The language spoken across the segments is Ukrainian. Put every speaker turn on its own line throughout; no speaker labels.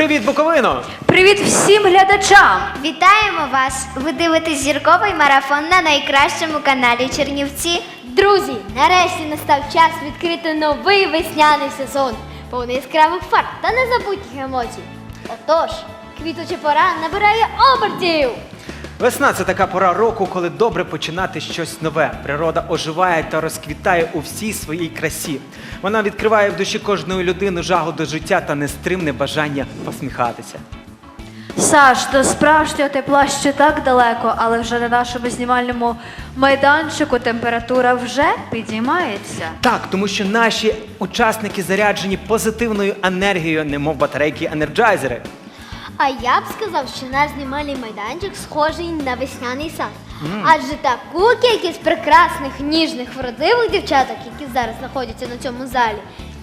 Привіт, Буковино!
Привіт всім глядачам!
Вітаємо вас! Ви дивитесь зірковий марафон на найкращому каналі Чернівці.
Друзі, нарешті настав час відкрити новий весняний сезон, повний яскравих фарб та незабутніх емоцій. Отож, квітуча пора набирає обертів.
Весна це така пора року, коли добре починати щось нове. Природа оживає та розквітає у всій своїй красі. Вона відкриває в душі кожної людини жагу до життя та нестримне бажання посміхатися.
Саш, до справжнього тепла ще так далеко, але вже на нашому знімальному майданчику температура вже підіймається.
Так, тому що наші учасники заряджені позитивною енергією, немов батарейки енерджайзери.
А я б сказав, що наш знімальний майданчик схожий на весняний сад. Адже таку кількість прекрасних, ніжних, вродливих дівчаток, які зараз знаходяться на цьому залі,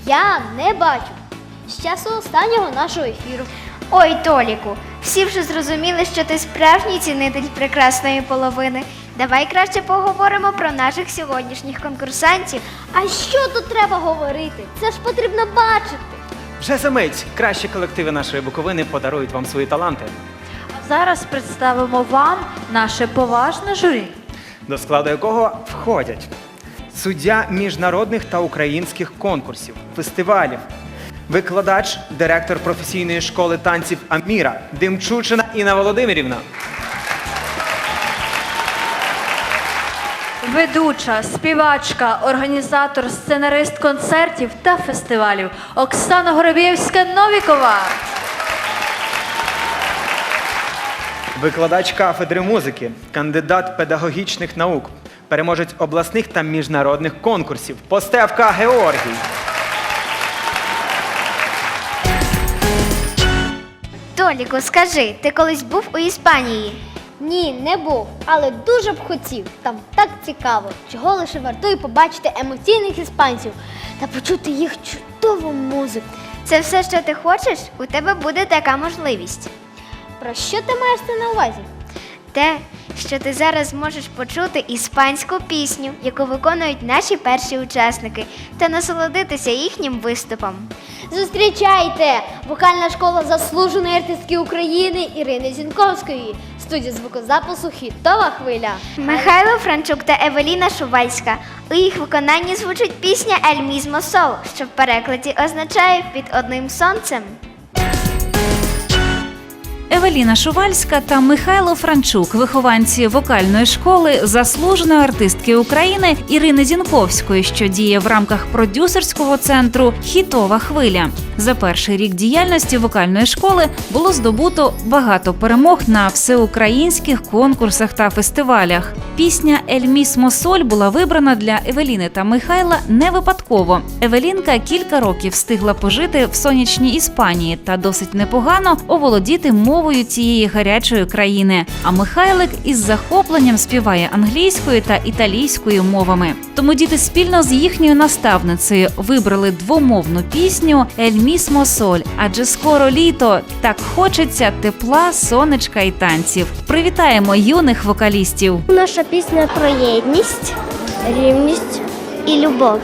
я не бачу. З часу останнього нашого ефіру.
Ой, Толіку, всі вже зрозуміли, що ти справжній цінитель прекрасної половини. Давай краще поговоримо про наших сьогоднішніх конкурсантів.
А що тут треба говорити? Це ж потрібно бачити.
Вже за мить кращі колективи нашої Буковини подарують вам свої таланти.
А зараз представимо вам наше поважне журі.
до складу якого входять суддя міжнародних та українських конкурсів, фестивалів, викладач, директор професійної школи танців Аміра, Димчучина Інна Володимирівна,
Ведуча, співачка, організатор, сценарист концертів та фестивалів Оксана Горобєвська Новікова.
викладач кафедри музики, кандидат педагогічних наук, переможець обласних та міжнародних конкурсів, Постевка Георгій.
Толіку, скажи, ти колись був у Іспанії?
Ні, не був, але дуже б хотів. Там так цікаво, чого лише вартує побачити емоційних іспанців та почути їх чудову музику.
Це все, що ти хочеш? У тебе буде така можливість.
Про що ти маєш це на увазі?
Те, що ти зараз зможеш почути іспанську пісню, яку виконують наші перші учасники, та насолодитися їхнім виступом.
Зустрічайте! Вокальна школа заслуженої артистки України Ірини Зінковської. Студія звукозапису Хітова хвиля.
Михайло Франчук та Евеліна Шувальська. У їх виконанні звучить пісня Ель Мізмо Сол, що в перекладі означає під одним сонцем.
Евеліна Шувальська та Михайло Франчук, вихованці вокальної школи заслуженої артистки України Ірини Зінковської, що діє в рамках продюсерського центру Хітова хвиля. За перший рік діяльності вокальної школи було здобуто багато перемог на всеукраїнських конкурсах та фестивалях. Пісня Ель Місмо Соль була вибрана для Евеліни та Михайла не випадково. Евелінка кілька років встигла пожити в сонячній Іспанії та досить непогано оволодіти мовою цієї гарячої країни. А Михайлик із захопленням співає англійською та італійською мовами. Тому діти спільно з їхньою наставницею вибрали двомовну пісню Ель Місмо Соль, адже скоро літо так хочеться тепла, сонечка і танців. Привітаємо юних вокалістів!
Наша пісня про єдність, рівність і любов.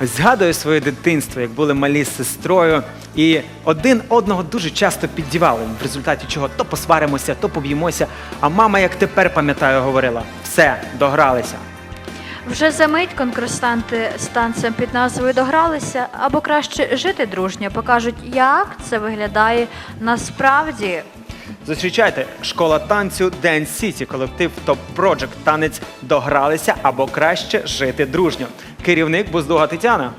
Згадую своє дитинство, як були малі з сестрою, і один одного дуже часто піддівали, в результаті чого то посваримося, то поб'ємося. А мама, як тепер пам'ятаю, говорила: все, догралися.
Вже за мить конкурсанти з танцем під назвою догралися, або краще жити дружньо, покажуть, як це виглядає насправді.
Зустрічайте школа танцю Dance City, колектив Top Project, танець догралися або краще жити дружньо. Керівник Буздуга Тетяна.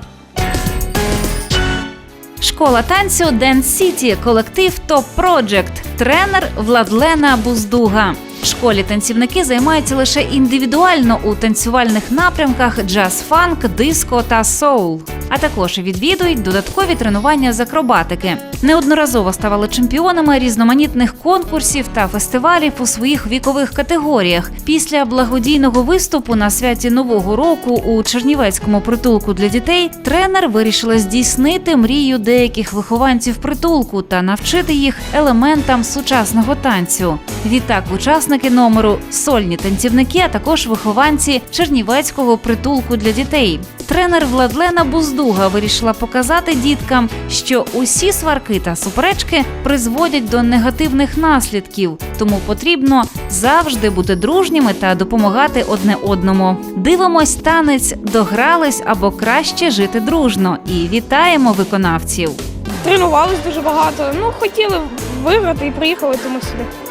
Школа танцю Dance City, колектив Top Project, тренер Владлена Буздуга. В школі танцівники займаються лише індивідуально у танцювальних напрямках джаз-фанк, диско та соул. А також відвідують додаткові тренування з акробатики. Неодноразово ставали чемпіонами різноманітних конкурсів та фестивалів у своїх вікових категоріях. Після благодійного виступу на святі Нового року у Чернівецькому притулку для дітей тренер вирішила здійснити мрію деяких вихованців притулку та навчити їх елементам сучасного танцю. Відтак, учасники номеру сольні танцівники, а також вихованці Чернівецького притулку для дітей. Тренер Владлена Буздуга вирішила показати діткам, що усі сварки та суперечки призводять до негативних наслідків, тому потрібно завжди бути дружніми та допомагати одне одному. Дивимось танець, догрались або краще жити дружно. І вітаємо виконавців.
Тренувались дуже багато. Ну, хотіли виграти і приїхали тому сюди.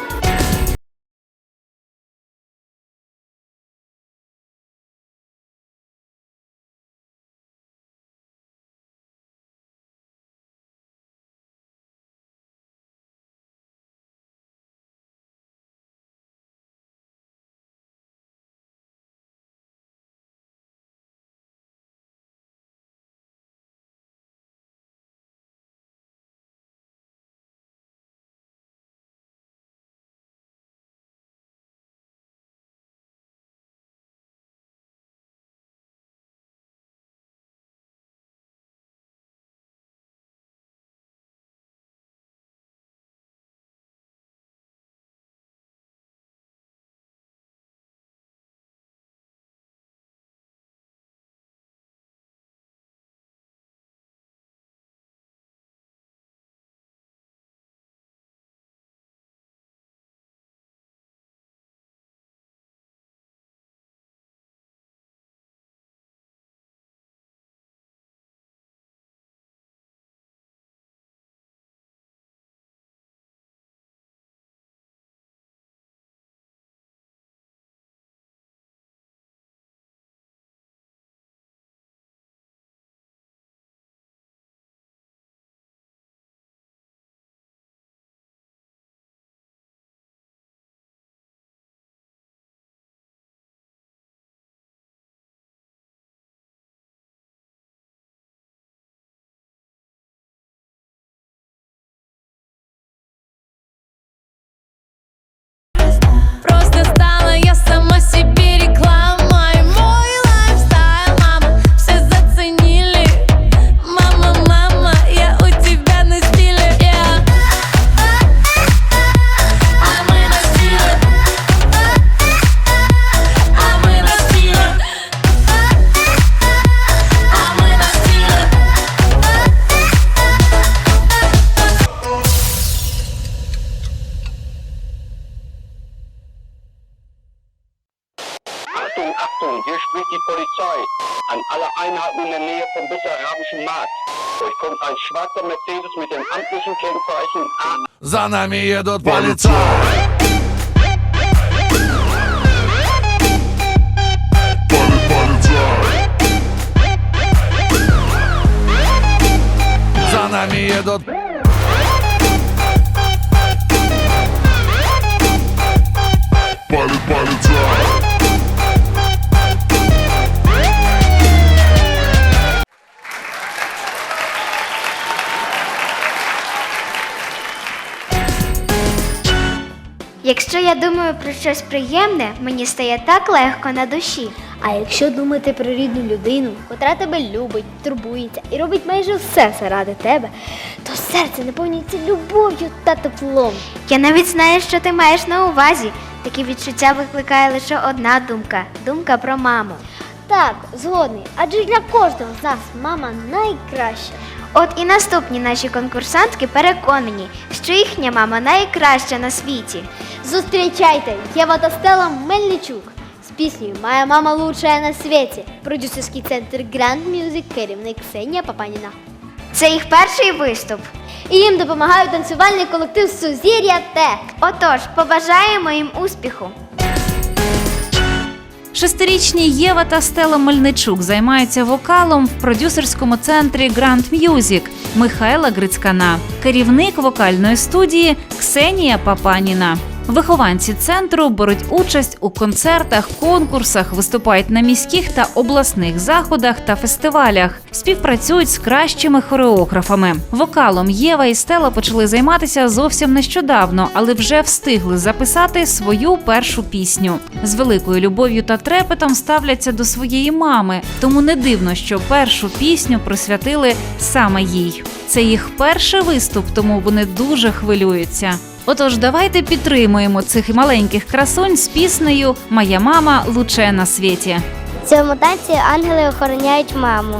За нами едут полицаи. За нами едут
Якщо я думаю про щось приємне, мені стає так легко на душі.
А якщо думати про рідну людину, котра тебе любить, турбується і робить майже все заради тебе, то серце наповнюється любов'ю та теплом.
Я навіть знаю, що ти маєш на увазі. Такі відчуття викликає лише одна думка думка про маму.
Так, згодний. Адже для кожного з нас мама найкраща.
От і наступні наші конкурсантки переконані, що їхня мама найкраща на світі.
Зустрічайте Єва та Стелла Мельничук з піснею Моя мама лучшая на світі. Продюсерський центр Grand Music, керівник Ксенія Папаніна.
Це їх перший виступ.
І їм допомагають танцювальний колектив Сузір'я Т.
Отож, побажаємо їм успіху.
Шестирічні Єва та Стела Мельничук займаються вокалом в продюсерському центрі Grand Music Михайла Грицькана, керівник вокальної студії Ксенія Папаніна. Вихованці центру беруть участь у концертах, конкурсах, виступають на міських та обласних заходах та фестивалях, співпрацюють з кращими хореографами. Вокалом Єва і Стела почали займатися зовсім нещодавно, але вже встигли записати свою першу пісню. З великою любов'ю та трепетом ставляться до своєї мами, тому не дивно, що першу пісню присвятили саме їй. Це їх перший виступ, тому вони дуже хвилюються. Отож, давайте підтримуємо цих маленьких красунь з піснею Моя мама луче на світі.
Цього танці ангели охороняють маму.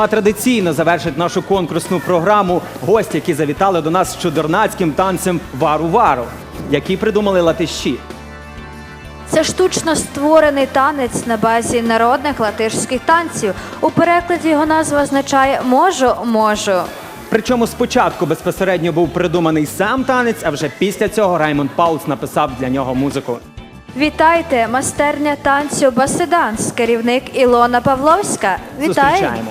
Ну а традиційно завершить нашу конкурсну програму гості, які завітали до нас з чудернацьким танцем Вару-Вару, який придумали латиші.
Це штучно створений танець на базі народних латишських танців. У перекладі його назва означає можу, можу.
Причому спочатку безпосередньо був придуманий сам танець, а вже після цього Раймонд Паулс написав для нього музику.
Вітайте, майстерня танцю Басиданс, керівник Ілона Павловська. Вітаю.
Зустрічаємо.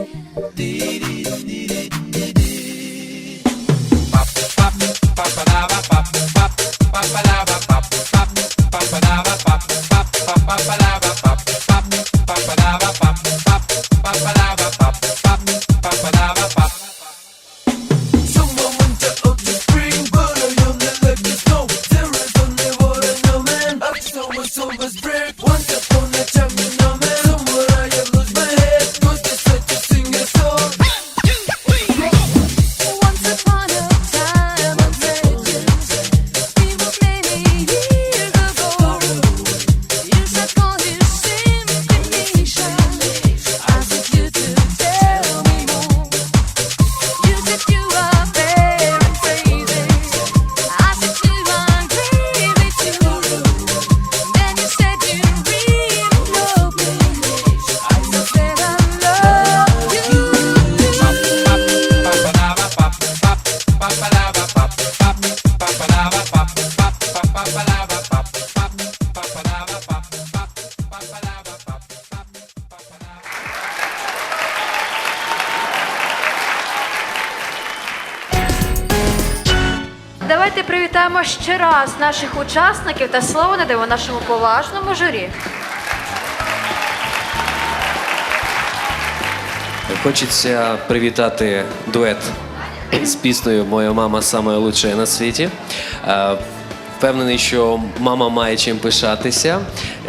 Наших учасників та слово надаємо нашому поважному журі.
Хочеться привітати дует з піснею Моя мама лучша на світі. Е, Впевнений, що мама має чим пишатися.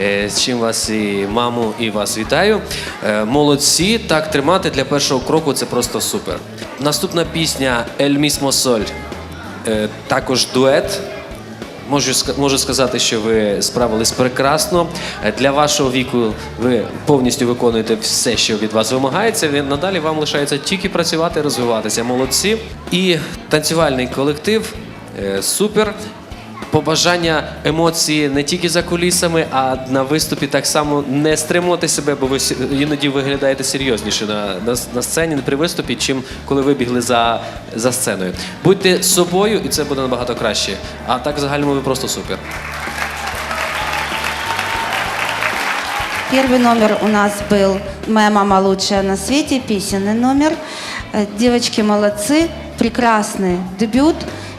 Е, З чим вас і маму, і вас вітаю. Е, Молодці, так тримати для першого кроку це просто супер. Наступна пісня El mismo Sol. Е, Також дует. Можу, можу сказати, що ви справились прекрасно. Для вашого віку ви повністю виконуєте все, що від вас вимагається. Ви- Надалі вам лишається тільки працювати, розвиватися. Молодці. І танцювальний колектив е, супер Побажання емоції не тільки за кулісами, а на виступі так само не стримувати себе, бо ви сі- іноді виглядаєте серйозніше на, на, на сцені, не при виступі, чим коли ви бігли за, за сценою. Будьте собою, і це буде набагато краще. А так в загальному ви просто супер.
Первый номер у нас был «Моя мама лучшая на свете», песенный номер. Э, Девочки молодцы, прекрасный дебют.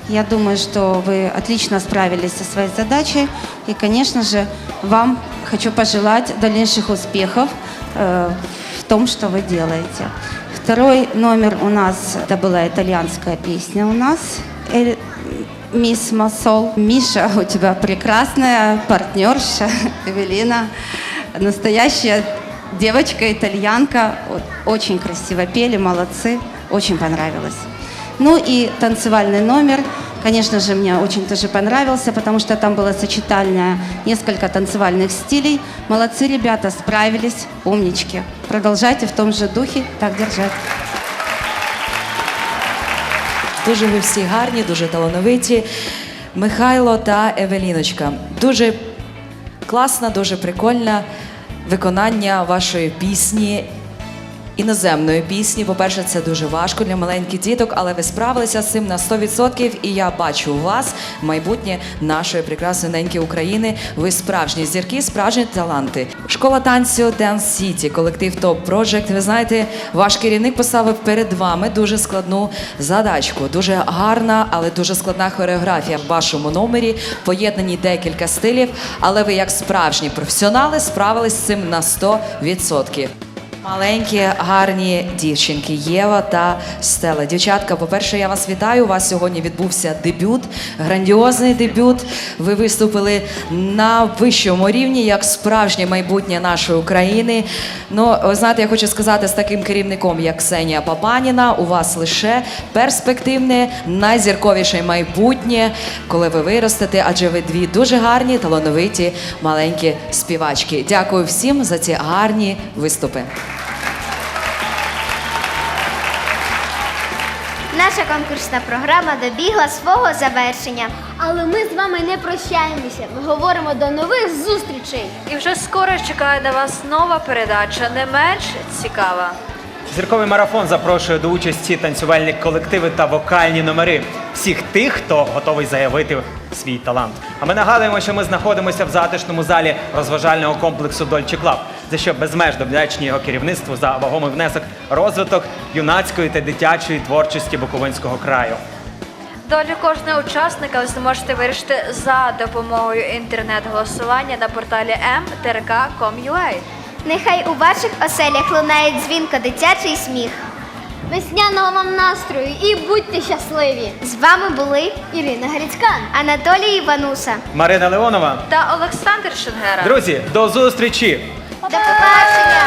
Я думаю, что вы отлично справились со своей задачей. И, конечно же, вам хочу пожелать дальнейших успехов э, в том, что вы делаете. Второй номер у нас, это была итальянская песня у нас. Эль- Мисс Масол. Миша, у тебя прекрасная партнерша Эвелина. Настоящая девочка-итальянка. Вот, Очень красиво пели, молодцы. Очень понравилось. Ну и танцевальный номер, конечно же, мне очень тоже понравился, потому что там было сочетание несколько танцевальных стилей. Молодцы ребята, справились, умнички. Продолжайте в том же духе, так держать.
Дуже ви всі гарні, дуже талановиті. Михайло та Евеліночка. Дуже класна, дуже прикольна виконання вашої пісні. Іноземної пісні, по-перше, це дуже важко для маленьких діток, але ви справилися з цим на 100%, і я бачу у вас майбутнє нашої прекрасної неньки України. Ви справжні зірки, справжні таланти. Школа танцю Dance City, колектив Top Project. Ви знаєте, ваш керівник поставив перед вами дуже складну задачку. Дуже гарна, але дуже складна хореографія в вашому номері. Поєднані декілька стилів, але ви, як справжні професіонали, справились з цим на 100%. Маленькі гарні дівчинки Єва та Стела. Дівчатка, по-перше, я вас вітаю. У вас сьогодні відбувся дебют, грандіозний дебют. Ви виступили на вищому рівні, як справжнє майбутнє нашої України. Ну, знаєте, я хочу сказати, з таким керівником, як Ксенія Папаніна, у вас лише перспективне, найзірковіше майбутнє, коли ви виростете, адже ви дві дуже гарні, талановиті маленькі співачки. Дякую всім за ці гарні виступи.
Наша конкурсна програма добігла свого завершення.
Але ми з вами не прощаємося. Ми говоримо до нових зустрічей.
І вже скоро чекає на вас нова передача, не менш цікава.
Зірковий марафон запрошує до участі танцювальні колективи та вокальні номери всіх тих, хто готовий заявити свій талант. А ми нагадуємо, що ми знаходимося в затишному залі розважального комплексу Дольче Клаб, за що безмежно вдячні його керівництву за вагомий внесок розвиток юнацької та дитячої творчості Буковинського краю.
Долю кожного учасника ви зможете вирішити за допомогою інтернет-голосування на порталі mtrk.com.ua.
Нехай у ваших оселях лунає дзвінко дитячий сміх.
Весняного вам настрою і будьте щасливі!
З вами були
Ірина Грицькан.
Анатолій Івануса.
Марина Леонова.
Та Олександр Шенгера.
Друзі, до зустрічі!
До побачення!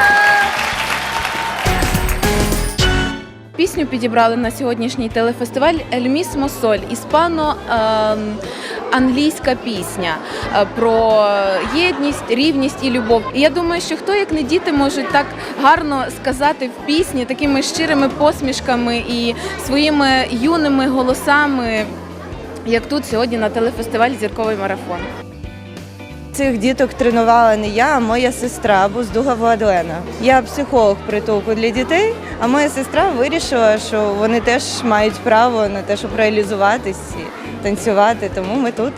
Пісню підібрали на сьогоднішній телефестиваль «El mismo sol» іспано-англійська пісня е, про єдність, рівність і любов. Я думаю, що хто як не діти можуть так гарно сказати в пісні такими щирими посмішками і своїми юними голосами, як тут сьогодні на телефестивалі Зірковий марафон.
Цих діток тренувала не я, а моя сестра Буздуга Владлена. Я психолог притулку для дітей, а моя сестра вирішила, що вони теж мають право на те, щоб реалізуватись і танцювати, тому ми тут.